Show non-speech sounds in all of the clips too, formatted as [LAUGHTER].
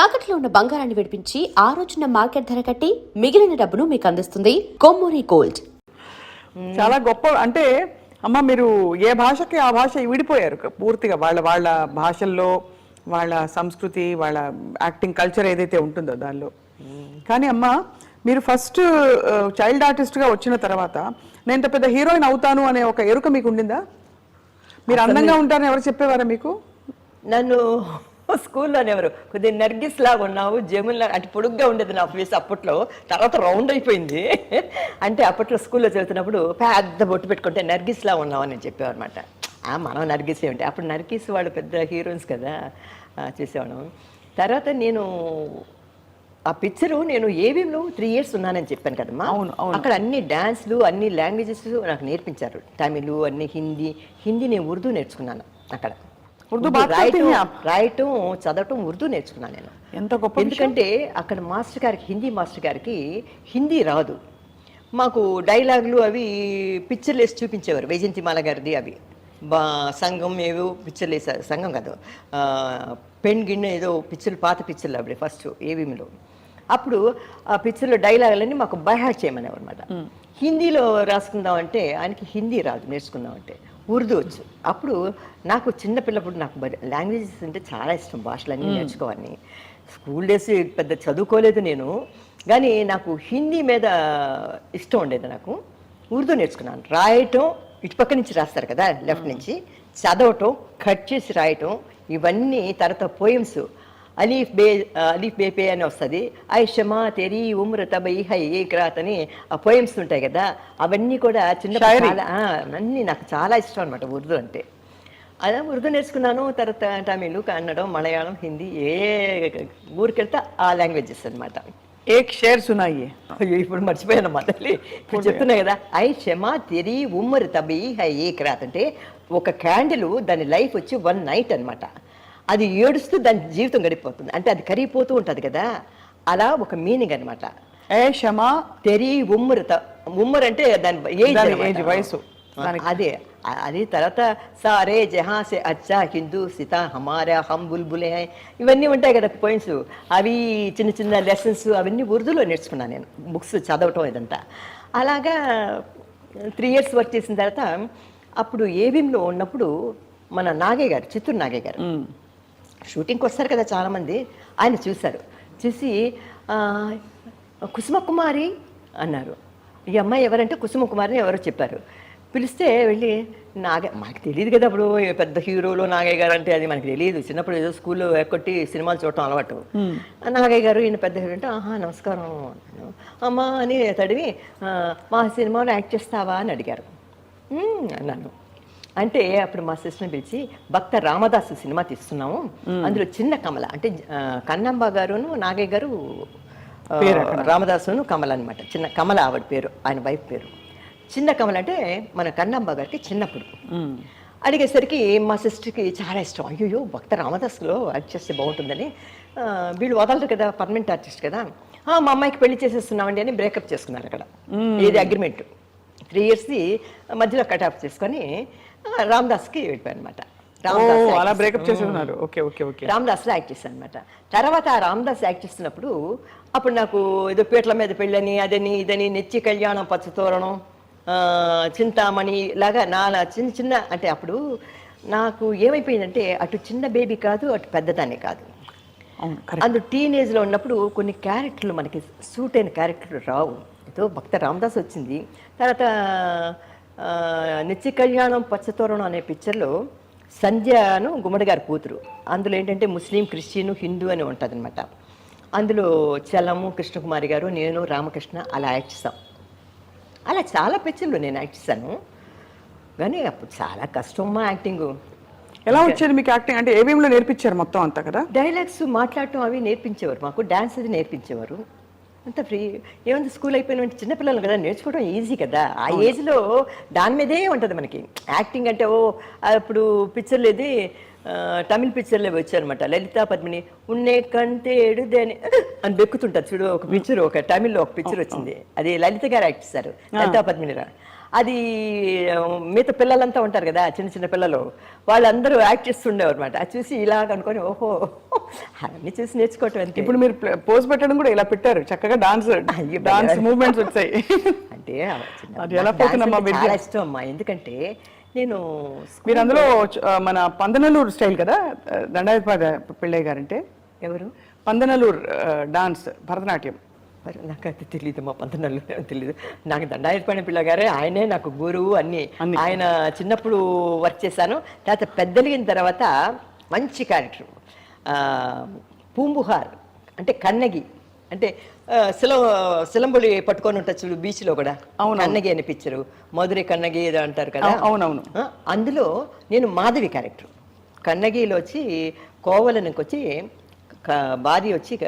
తాకట్లో ఉన్న బంగారాన్ని విడిపించి ఆ రోజున మార్కెట్ ధర కట్టి మిగిలిన డబ్బును మీకు అందిస్తుంది కొమ్మూరి గోల్డ్. చాలా గొప్ప అంటే అమ్మ మీరు ఏ భాషకి ఆ భాష విడిపోయారు? పూర్తిగా వాళ్ళ వాళ్ళ భాషల్లో వాళ్ళ సంస్కృతి వాళ్ళ యాక్టింగ్ కల్చర్ ఏదైతే ఉంటుందో దానిలో. కానీ అమ్మ మీరు ఫస్ట్ చైల్డ్ ఆర్టిస్ట్గా వచ్చిన తర్వాత నేను ఇంత పెద్ద హీరోయిన్ అవుతాను అనే ఒక ఎరుక మీకు ఉండిందా? మీరు అందంగా ఉంటారని ఎవరు చెప్పేవారా మీకు? నన్ను [LAUGHS] స్కూల్లోనే ఎవరు? కొద్దిగా నర్గిస్ లాగా ఉన్నావు జమున్ లాగా అంటే పొడుగ్గా ఉండేది నా ఫేస్ అప్పట్లో. తర్వాత రౌండ్ అయిపోయింది. [LAUGHS] అంటే అప్పట్లో స్కూల్లో చదువుతున్నప్పుడు పెద్ద బొట్టు పెట్టుకుంటే నర్గిస్ లా ఉన్నావు అని చెప్పేవారు అనమాట మనం నర్గిస్ ఏమిటి అప్పుడు నర్గిస్ వాళ్ళు పెద్ద హీరోయిన్స్ కదా చూసేవాళ్ళం. తర్వాత నేను ఆ పిక్చరు నేను ఏవిలో త్రీ ఇయర్స్ ఉన్నానని చెప్పాను కదమ్మా. అవును, అవును. అక్కడ అన్ని డాన్స్లు అన్ని లాంగ్వేజెస్ నాకు నేర్పించారు. తమిళ్ అన్ని హిందీ. హిందీ నేను ఉర్దూ నేర్చుకున్నాను అక్కడ. ఉర్దూ రాయటం రాయటం చదవటం ఉర్దూ నేర్చుకున్నాను నేను. ఎంత గొప్ప ఎందుకంటే అక్కడ మాస్టర్ గారికి హిందీ మాస్టర్ గారికి హిందీ రాదు. మాకు డైలాగులు అవి పిక్చర్లు వేసి చూపించేవారు వైజంతిమాల గారిది అవి. బా సంఘం ఏవో పిక్చర్లు వేసారు సంఘం కాదు. పెన్ గిన్నె ఏదో పిక్చర్లు పాత పిక్చర్లు అవి ఫస్ట్ ఏవిమిలో. అప్పుడు ఆ పిక్చర్లో డైలాగులన్నీ మాకు బైహార్ చేయమనేవారు అనమాట హిందీలో రాసుకుందామంటే ఆయనకి హిందీ రాదు నేర్చుకుందామంటే. ఉర్దూ వచ్చు. అప్పుడు నాకు చిన్నపిల్లప్పుడు నాకు లాంగ్వేజెస్ అంటే చాలా ఇష్టం భాషలన్నీ నేర్చుకోవాలని. స్కూల్ డేస్ పెద్ద చదువుకోలేదు నేను కానీ నాకు హిందీ మీద ఇష్టం ఉండేది నాకు. ఉర్దూ నేర్చుకున్నాను. రాయటం ఇటుపక్క నుంచి రాస్తారు కదా లెఫ్ట్ నుంచి. చదవటం కట్ చేసి రాయటం ఇవన్నీ తర్వాత పోయమ్స్ అలీఫ్ బే అలీఫ్ బే పే అని వస్తుంది ఐ షమా తెరి ఉమ్ర తబై హై ఏ క్రాత్ అని ఆ పోయమ్స్ ఉంటాయి కదా అవన్నీ కూడా చిన్న. చాలా అన్నీ నాకు చాలా ఇష్టం అనమాట ఉర్దూ అంటే అదే ఉర్దూ నేర్చుకున్నాను తర్వాత తమిళ్ కన్నడం మలయాళం హిందీ ఏ ఊరికెళ్తే ఆ లాంగ్వేజెస్ అనమాట ఏక్ షేర్ సునాయి అయ్యో ఇప్పుడు మర్చిపోయానమ్మా తల్లి ఇప్పుడు చెప్తున్నా కదా ఐ క్షమా తెరి ఉమ్మరి తబి హై ఏ క్రాత్ అంటే ఒక క్యాండిల్ దాని లైఫ్ వచ్చి వన్ నైట్ అన్నమాట అది ఏడుస్తూ దాని జీవితం గడిపోతుంది. అంటే అది కరిగిపోతూ ఉంటుంది కదా. అలా ఒక మీనింగ్ అన్నమాట. ఏ షమా తెరి ఉమ్మరి త ఉమ్మర్ అంటే దాని వయసు. అదే. అది తర్వాత సారే జహా సే అచ్చా హిందూ సితా హమారా హమ్ బుల్బులే ఇవన్నీ ఉంటాయి కదా పాయింట్స్ అవి చిన్న చిన్న లెసన్స్ అవన్నీ ఉర్దూలో నేర్చుకున్నాను నేను. బుక్స్ చదవటం ఇదంతా. అలాగా త్రీ ఇయర్స్ వర్క్ చేసిన తర్వాత అప్పుడు ఏవిఎంలో ఉన్నప్పుడు మన నాగయ్య గారు చిత్తూరు నాగయ్య గారు. షూటింగ్కి వస్తారు కదా చాలామంది. ఆయన చూశారు. చూసి కుసుమ కుమారి అన్నారు. ఈ అమ్మాయి ఎవరంటే కుసుమ కుమారిని ఎవరో చెప్పారు. పిలిస్తే వెళ్ళి నాగ మనకు తెలియదు కదా అప్పుడు పెద్ద హీరోలు నాగయ్య గారు అంటే అది మనకు తెలియదు చిన్నప్పుడు ఏదో స్కూల్లో ఎక్కొట్టి సినిమాలు చూడటం అలవాటు. నాగయ్య గారు ఈయన పెద్ద హీరో అంటే ఆహా నమస్కారం అన్నాను. అమ్మా అని తడివి "ఆ, మా సినిమాలో యాక్ట్ చేస్తావా అని అడిగారు. అన్నాను. అంటే అప్పుడు మా సిస్టర్ని పిలిచి భక్త రామదాసు సినిమా తీస్తున్నాము. అందులో చిన్న కమల అంటే ఆ, కన్నమ్మ గారును నాగయ్య గారు రామదాసును కమల అనమాట చిన్న కమల ఆవిడ పేరు ఆయన వైఫ్ పేరు. చిన్న కమల అంటే మన కన్నమ్మ గారికి చిన్నప్పుడు అడిగేసరికి మా సిస్టర్కి చాలా ఇష్టం. అయ్యో భక్త రామదాస్లో యాక్ట్ చేస్తే బాగుంటుందని వీళ్ళు వదలరు కదా పర్మనెంట్ ఆర్టిస్ట్ కదా. "ఆ, మా అమ్మాయికి పెళ్ళి చేసేస్తున్నామండి అని బ్రేకప్ చేసుకున్నారు అక్కడ. ఏది అగ్రిమెంట్. త్రీ ఇయర్స్ది మధ్యలో కట్ ఆఫ్ చేసుకొని రామదాస్కి అనమాట అలా బ్రేకప్ చేసి ఉన్నారు ఓకే ఓకే ఓకే. రామదాస్లో యాక్ట్ చేశాను అనమాట తర్వాత ఆ రామదాస్ యాక్ట్ చేస్తున్నప్పుడు అప్పుడు నాకు ఏదో పీటల మీద పెళ్ళని అదని ఇదని నెచ్చి కళ్యాణం పచ్చతోరణం చింతామణి లాగా నాలా చిన్న చిన్న అంటే అప్పుడు నాకు ఏమైపోయిందంటే అటు చిన్న బేబీ కాదు అటు పెద్దదాన్ని కాదు. అందు టీనేజ్లో ఉన్నప్పుడు కొన్ని క్యారెక్టర్లు మనకి సూట్ అయిన క్యారెక్టర్లు రావు. ఏదో భక్త రామదాస్ వచ్చింది. తర్వాత నిత్య కళ్యాణం పచ్చతోరణం అనే పిక్చర్లో సంధ్యను గుమ్మడి గారి కూతురు. అందులో ఏంటంటే ముస్లిం క్రిస్టియన్ హిందూ అని ఉంటుంది అనమాట అందులో చలము కృష్ణకుమారి గారు నేను రామకృష్ణ అలా యాక్ట్ చేస్తాం అలా చాలా పిక్చర్లు నేను యాక్ట్ చేశాను. కానీ అప్పుడు చాలా కష్టమ్మా యాక్టింగ్ ఎలా వచ్చేది మీకు యాక్టింగ్ అంటే ఏవిఎంలో నేర్పించారు మొత్తం అంతా కదా? డైలాగ్స్ మాట్లాడటం అవి నేర్పించేవారు. మాకు డాన్స్ అది నేర్పించేవారు. అంత ఫ్రీ. ఏముంది? స్కూల్ అయిపోయిన చిన్నపిల్లలు కదా నేర్చుకోవడం ఈజీ కదా. ఆ ఏజ్లో దాని మీదే ఉంటుంది మనకి. యాక్టింగ్ అంటే ఓ అప్పుడు పిక్చర్లు ఇది తమిళ్ పిక్చర్లో వచ్చారనమాట లలితా పద్మిని ఉన్నే కంటేడు దేని అని బెక్కుతుంటారు చూడు ఒక పిక్చర్ ఒక తమిళ్ళో ఒక పిక్చర్ వచ్చింది. అది లలిత గారు యాక్ట్ చేశారు. లలితా పద్మిని రా అది మిగతా పిల్లలంతా ఉంటారు కదా చిన్న చిన్న పిల్లలు వాళ్ళందరూ యాక్ట్ చేస్తుండేవారు అనమాట అది చూసి ఇలా అనుకొని ఓహో అన్నీ చూసి నేర్చుకోవటం అంతే ఇప్పుడు మీరు పోజ్ పెట్టడం కూడా ఇలా పెట్టారు. చక్కగా డాన్స్ డాన్స్. మూవ్మెంట్స్ వచ్చాయి. అంటే? చాలా ఇష్టం అమ్మా. ఎందుకంటే నేను మీరు అందులో మన పందనలూరు స్టైల్ కదా దండాయపాద పిళ్ళయ్య గారంటే? ఎవరు? పందనలూరు డాన్స్ భరతనాట్యం. మరి నాకు అది తెలియదు మా పంతనల్లు తెలియదు నాకు దండాయపడిన పిల్ల గారే ఆయనే నాకు గురువు అన్ని. ఆయన చిన్నప్పుడు వర్క్ చేశాను. తర్వాత పెద్దలిగిన తర్వాత మంచి క్యారెక్టర్ పూంబుహార్ అంటే కన్నగి. అంటే శిలం శిలంబులి పట్టుకొని ఉంటుంది చూడు బీచ్లో కూడా. కన్నగి అని పిక్చరు మధుரை కన్నగి ఏదో అంటారు కదా. అవు- అవునవును. అందులో నేను మాధవి క్యారెక్టర్ కన్నగిలో వచ్చి కోవలనికి వచ్చి భార్య వచ్చి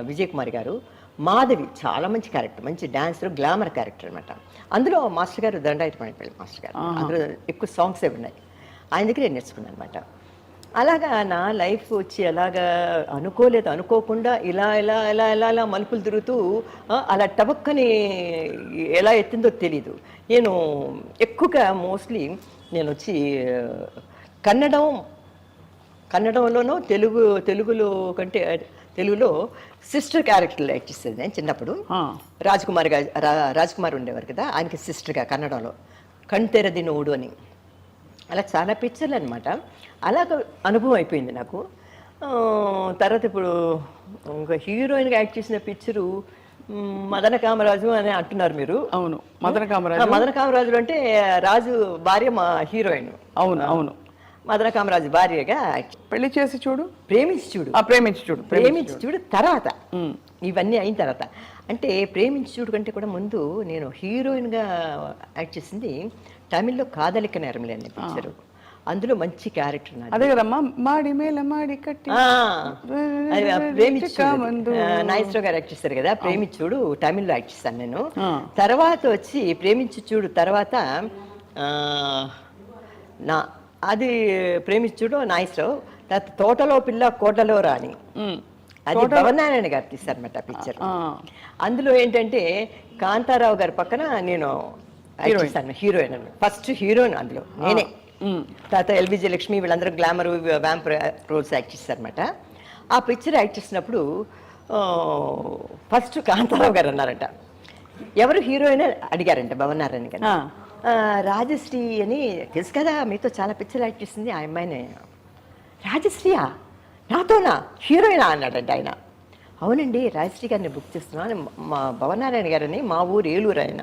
విజయ్ కుమార్ గారు. మాధవి చాలా మంచి క్యారెక్టర్ మంచి డాన్సర్ గ్లామర్ క్యారెక్టర్ అనమాట అందులో మాస్టర్ గారు దండాయత పడిపోయి మాస్టర్ గారు. అందులో ఎక్కువ సాంగ్సే ఉన్నాయి. ఆయన దగ్గర నేను నేర్చుకున్నాను అనమాట అలాగా నా లైఫ్ వచ్చి అలాగా అనుకోలేదు అనుకోకుండా ఇలా ఇలా ఇలా ఇలా ఇలా మలుపులు తిరుగుతూ అలా టబక్కని ఎలా ఎత్తిందో తెలీదు. నేను ఎక్కువగా మోస్ట్లీ నేను వచ్చి కన్నడం కన్నడంలోనూ తెలుగు తెలుగులో కంటే తెలుగులో సిస్టర్ క్యారెక్టర్లు యాక్ట్ చేసేది నేను చిన్నప్పుడు. ఆ. రాజ్ కుమార్ గారు రా- రాజ్ కుమార్ ఉండేవారు కదా ఆయనకి సిస్టర్గా కన్నడంలో. కణ్తెరది నోడు అని. అలా చాలా పిక్చర్లు అనమాట అలాగ అనుభవం అయిపోయింది నాకు. తర్వాత ఇప్పుడు ఇంకా హీరోయిన్గా యాక్ట్ చేసిన పిక్చరు మదన కామరాజు అని అంటున్నారు మీరు. అవును. మదన కామరాజు. మదన కామరాజు అంటే రాజు భార్య మా హీరోయిన్ అవును అవును. మదన కామరాజు భార్యగా పెళ్ళి చేసి చూడు. ప్రేమించి చూడు. ఆ ప్రేమించి చూడు ప్రేమించి చూడు. తర్వాత. ఇవన్నీ అయిన తర్వాత. అంటే ప్రేమించి చూడు కంటే కూడా ముందు నేను హీరోయిన్గా యాక్ట్ చేసింది తమిళ్ళో కాదలిక నేరంలే అనే పిక్చరు అందులో మంచి క్యారెక్టర్ అదే కదమ్మా మాడి మేల మాడి కట్టి. ఆ, అది ఆ ప్రేమించుడు మందు. నాగేశ్వర గారు యాక్ట్ చేస్తారు కదా ప్రేమించుడు తమిళ్ళో యాక్ట్ చేస్తాను నేను. తర్వాత వచ్చి ప్రేమించి చూడు తర్వాత నా అది ప్రేమించుడు నాగేశ్వరరావు తర్వాత తోటలో పిల్ల కోటలో రాణి. అది భవనారాయణ గారు తీశారన్నమాట పిక్చర్. అందులో ఏంటంటే కాంతారావు గారి పక్కన నేను హీరోయిన్ ఫస్ట్ హీరోయిన్ అందులో నేనే. తర్వాత ఎల్విజే లక్ష్మి వీళ్ళందరూ గ్లామర్ వ్యాంప్ రోల్స్ యాక్ట్ చేశారనమాట ఆ పిక్చర్ యాక్ట్ చేసినప్పుడు ఫస్ట్ కాంతారావు గారు అన్నారంట. ఎవరు హీరోయిన్ అడిగారంట భవనారాయణ గారు. రాజశ్రీ అని తెలుసు కదా మీతో చాలా పిక్చర్ యాక్ట్ చేసింది ఆ అమ్మాయినే. రాజశ్రీయా? నాతోనా? హీరోయినా? అన్నాడంట ఆయన. అవునండి రాజశ్రీ గారిని బుక్ చేస్తున్నాను. మా భవనారాయణ గారని మా ఊరు ఏలూరు ఆయన.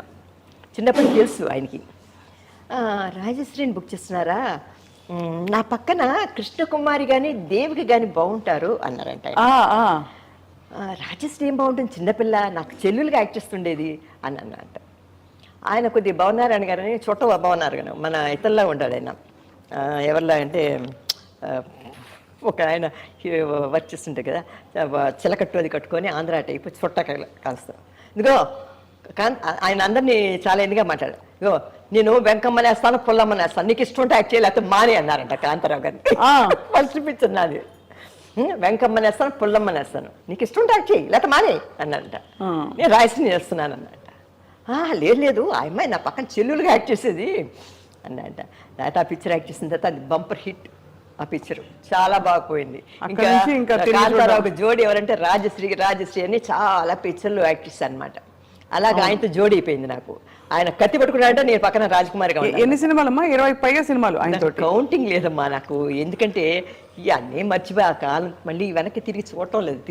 చిన్నప్పటి తెలుసు ఆయనకి. "ఆ, రాజశ్రీని బుక్ చేస్తున్నారా? "మ్, నా పక్కన కృష్ణకుమారి కానీ దేవికి కానీ బాగుంటారు అన్నారంట ఆయన. ఆ, ఆ. "ఆ, రాజశ్రీ ఏం బాగుంటుంది? చిన్నపిల్ల నాకు చెల్లెలుగా యాక్ట్ చేస్తుండేది అని అన్నట్ట ఆయన కొద్ది భవనారాయణ గారని చుట్ట భవనారాయణ మన ఇతరులా ఉంటాడు ఆయన. ఎవరిలా అంటే ఒక ఆయన వర్క్ చేస్తుంటే కదా చిలకట్టు అది కట్టుకొని ఆంధ్ర టైప్ చుట్ట కాస్తాం ఇదిగో ఆయన అందరినీ చాలా ఎన్నిగా మాట్లాడు ఇగో నేను వెంకమ్మని వేస్తాను పుల్లమ్మని వేస్తాను నీకు ఇష్టం ఉంటే యాక్ట్ చేయాలి లేకపోతే మానే అన్నారంట కాంతారావు గారిని. [LAUGHS] ఫస్ట్ పిక్చర్ నాది. "ఉం, వెంకమ్మని వేస్తాను పుల్లమ్మని వేస్తాను నీకు ఇష్టం ఉంటే యాక్ట్ చేయి లేకపోతే మానే అన్నారంట. నేను రాయసిని చేస్తున్నాను అన్నట్ట "ఆ, లేదు లేదు ఆ అమ్మాయి నా పక్కన చెల్లులుగా యాక్ట్ చేసేది. అన్నట్ట తర్వాత ఆ పిక్చర్ యాక్ట్ చేసిన తర్వాత అది బంపర్ హిట్ ఆ పిక్చర్. చాలా బాగా పోయింది. అక్కడి నుంచి ఇంకా కాంతారావు జోడి ఎవరంటే రాజశ్రీ రాజశ్రీ అని చాలా పిక్చర్లు యాక్ట్ చేశాను అనమాట అలాగే ఆయనతో జోడి అయిపోయింది నాకు. ఆయన కత్తి పట్టుకున్నాడంటే నేను పక్కన రాజకుమారిగా ఎ- ఎన్ని సినిమాలమ్మా? ఇరవై పైగా సినిమాలు ఆయన కౌంటింగ్ లేదమ్మా నాకు. ఎందుకంటే ఇవన్నీ మర్చిపోయి ఆ కాలం మళ్ళీ వెనక్కి తిరిగి చూడటం లేదు.